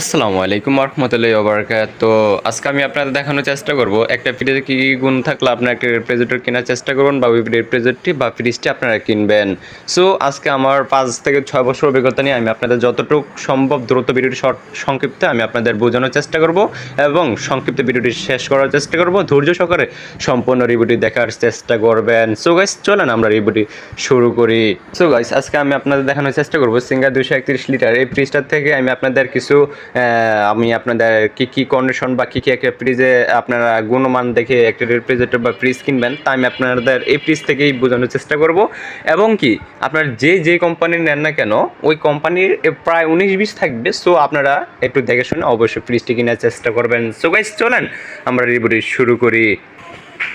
আসসালামু আলাইকুম রহমতুল্লাহ ওবরাকাত তো আজকে আমি আপনাদের দেখানোর চেষ্টা করব, একটা ফ্রিজে কী কী গুণ থাকলে আপনারা একটা রেফ্রিজারেটর কেনার চেষ্টা করবেন বা ওই রেফ্রিজারেটরটি বা ফ্রিজটি আপনারা কিনবেন। সো আজকে আমার পাঁচ থেকে ছয় বছর অভিজ্ঞতা নিয়ে আমি আপনাদের যতটুকু সম্ভব দ্রুত ভিডিওটি সংক্ষিপ্তে আমি আপনাদের বোঝানোর চেষ্টা করব এবং সংক্ষিপ্ত ভিডিওটি শেষ করার চেষ্টা করব। ধৈর্য সহকারে সম্পূর্ণ রিভিউটি দেখার চেষ্টা করবেন। সো গাইস চলেন আমরা রিভিউটি শুরু করি। সো গাইস আজকে আমি আপনাদের দেখানোর চেষ্টা করব, সিঙ্গার দুশো একত্রিশ লিটার। এই ফ্রিজটার থেকে আমি আপনাদের কিছু আমি আপনাদের কি কি কন্ডিশন বা কী কী একটা ফ্রিজে আপনারা গুণমান দেখে একটা রেফ্রিজারেটর বা ফ্রিজ কিনবেন, তা আমি আপনাদের এই ফ্রিজ থেকেই বোঝানোর চেষ্টা করব। এবং কি, আপনার যে যে কোম্পানি নেন না কেন, ওই কোম্পানির প্রায় উনিশ বিশ থাকবে সো আপনারা একটু দেখে শুনে অবশ্যই ফ্রিজটি কেনার চেষ্টা করবেন। সো গাইজ চলেন, আমরা রিভিউটি শুরু করি।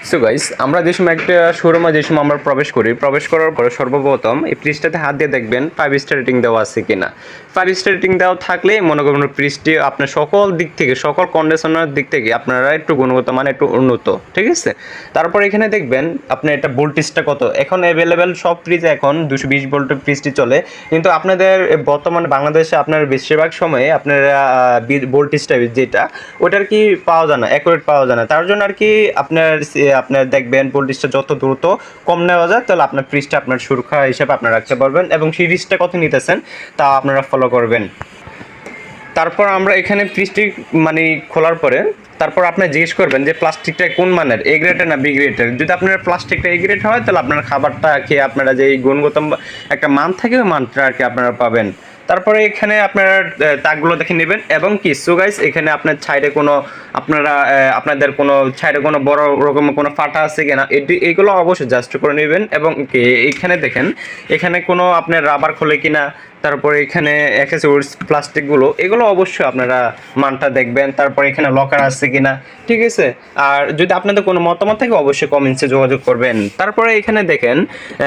সো গাইস আমরা যে সময় একটা শোরুমে যে সময় আমরা প্রবেশ করি, প্রবেশ করার পরে সর্বপ্রথম এই ফ্রিজটাতে হাত দিয়ে দেখবেন ফাইভ স্টার রেটিং দেওয়া আছে কিনা। ফাইভ স্টার রেটিং দেওয়া থাকলে মনে করুন ফ্রিজটি আপনার সকল দিক থেকে, সকল কন্ডিশনার দিক থেকে আপনারা একটু গুণগত মানে একটু উন্নত, ঠিক আছে? তারপর এখানে দেখবেন আপনার এটা ভোল্টেজটা কত? এখন অ্যাভেলেবেল সব ফ্রিজে এখন দুশো বিশ ভোল্টের ফ্রিজটি চলে। কিন্তু আপনাদের বর্তমানে বাংলাদেশে আপনার বেশিরভাগ সময়ে আপনারা ভোল্টেজটা যেটা, ওটার কি পাওয়া যায় না অ্যাকুরেট পাওয়া যায় না। তার জন্য আর কি আপনার আপনার দেখবেন ভোল্টেজটা যত দ্রুত কম নেওয়া যায়, তাহলে আপনার ফ্রিজটা আপনার সুরক্ষা হিসেবে আপনারা রাখতে পারবেন এবং সিরিজটা কত নিতেছেন, তা আপনারা ফলো করবেন। তারপর আমরা এখানে ফ্রিজটি মানে খোলার পরে তারপর আপনি জিজ্ঞেস করবেন যে প্লাস্টিকটা কোন মানের এ গ্রেডের না বি গ্রেডের যদি আপনার প্লাস্টিকটা এ গ্রেড হয়, তাহলে আপনার খাবারটা খেয়ে আপনারা যে গুণগত একটা মান থাকে, ওই মানটা আর কি আপনারা পাবেন। তারপরে এখানে আপনারা তাকগুলো দেখে নেবেন। এবং কি সো গাইস এখানে আপনার ছাইডে কোনো, আপনারা আপনাদের কোনো, ছাইডে কোনো বড় রকম কোনো ফাটা আছে কিনা এটি এইগুলো অবশ্যই জাস্ট করে নেবেন। এবং এখানে দেখেন, এখানে কোনো আপনার রাবার খোলে কিনা তারপরে এখানে অ্যাক্সেসরিজ প্লাস্টিকগুলো এগুলো অবশ্যই আপনারা মানটা দেখবেন। তারপরে এখানে লকার আছে কিনা, ঠিক আছে? আর যদি আপনাদের কোনো মতামত থাকে, অবশ্যই কমেন্টসে যোগাযোগ করবেন। তারপরে এখানে দেখেন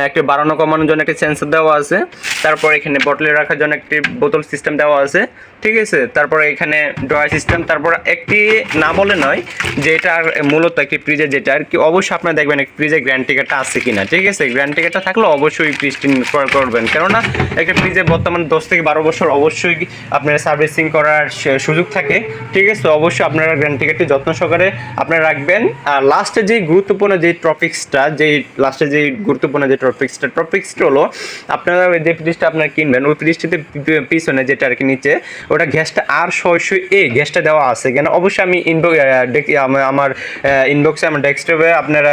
একটি বাড়ানো কমানোর জন্য একটি সেন্সর দেওয়া আছে। তারপরে এখানে বটলে রাখার জন্য একটি বোতল সিস্টেম দেওয়া আছে। ঠিক আছে? তারপরে এখানে ড্রয়ার সিস্টেম তারপর একটি না বলে নয় যে এটার মূলত একটি ফ্রিজে যেটা আর কি, অবশ্যই আপনারা দেখবেন একটি ফ্রিজে গ্র্যান্ড টিকেটটা আছে কিনা। ঠিক আছে? গ্র্যান্ড টিকেটটা থাকলে অবশ্যই ফ্রিজটি ক্রয় করবেন। কেননা, একটা ফ্রিজে বর্তমান দশ থেকে বারো বছর অবশ্যই আপনারা সার্ভিসিং করার সুযোগ থাকে। ঠিক আছে অবশ্যই আপনারা গ্র্যান্ড টিকেটটি যত্ন সহকারে আপনারা রাখবেন। আর লাস্টে যে গুরুত্বপূর্ণ যে টপিক্সটা যে লাস্টে যে গুরুত্বপূর্ণ যে টপিক্সটা টপিক্সটা হলো, আপনারা যে ফ্রিজটা আপনারা কিনবেন, ওই ফ্রিজটিতে পিছনে যেটা আর কি নিচে, ওটা গ্যাসটা আর ছয়শো এ গ্যাসটা দেওয়া আছে। কেন? অবশ্যই আমি ইনবক্স আমার ইনবক্সে আমার ডেস্কটপে আপনারা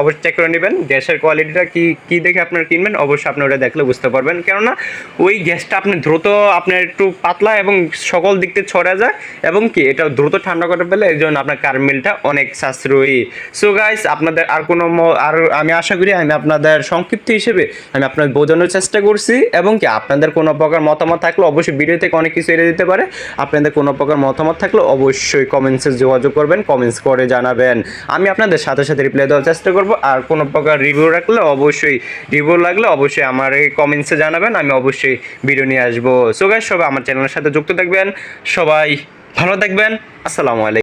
অবশ্যই চেক করে নেবেন। গ্যাসের কোয়ালিটিটা কি কি দেখে আপনারা কিনবেন, অবশ্যই আপনি ওটা দেখলে বুঝতে পারবেন। কেননা, ওই গ্যাসটা আপনি দ্রুত, আপনার একটু পাতলা এবং সকল দিক থেকে ছড়া যায়। এবং কি, এটা দ্রুত ঠান্ডা করে ফেলে, এই জন্য আপনার কার্মিলটা অনেক সাশ্রয়ী। সো গাইস আপনাদের আর কোনো আর আমি আশা করি আমি আপনাদের সংক্ষিপ্ত হিসেবে আমি আপনাদের বোঝানোর চেষ্টা করছি। এবং কি, আপনাদের কোনো প্রকার মতামত থাকলে অবশ্যই ভিডিও থেকে অনেক কিছু এড়ে দিতে পারে। আপনাদের কোনো প্রকার মতামত থাকলে অবশ্যই কমেন্টসে যোগাযোগ করবেন কমেন্টস করে জানাবেন। আমি আপনাদের সাথে সাথে রিপ্লাই দেওয়ার চেষ্টা করব। আর কোনো প্রকার রিভিউ রাখলে অবশ্যই রিভিউ লাগলে অবশ্যই আমার এই কমেন্টসে জানাবেন। আমি অবশ্যই ভিডিও নিয়ে আসব। সো গাইস সবাই আমার চ্যানেলের সাথে যুক্ত থাকবেন। সবাই ভালো থাকবেন। আসসালামু আলাইকুম।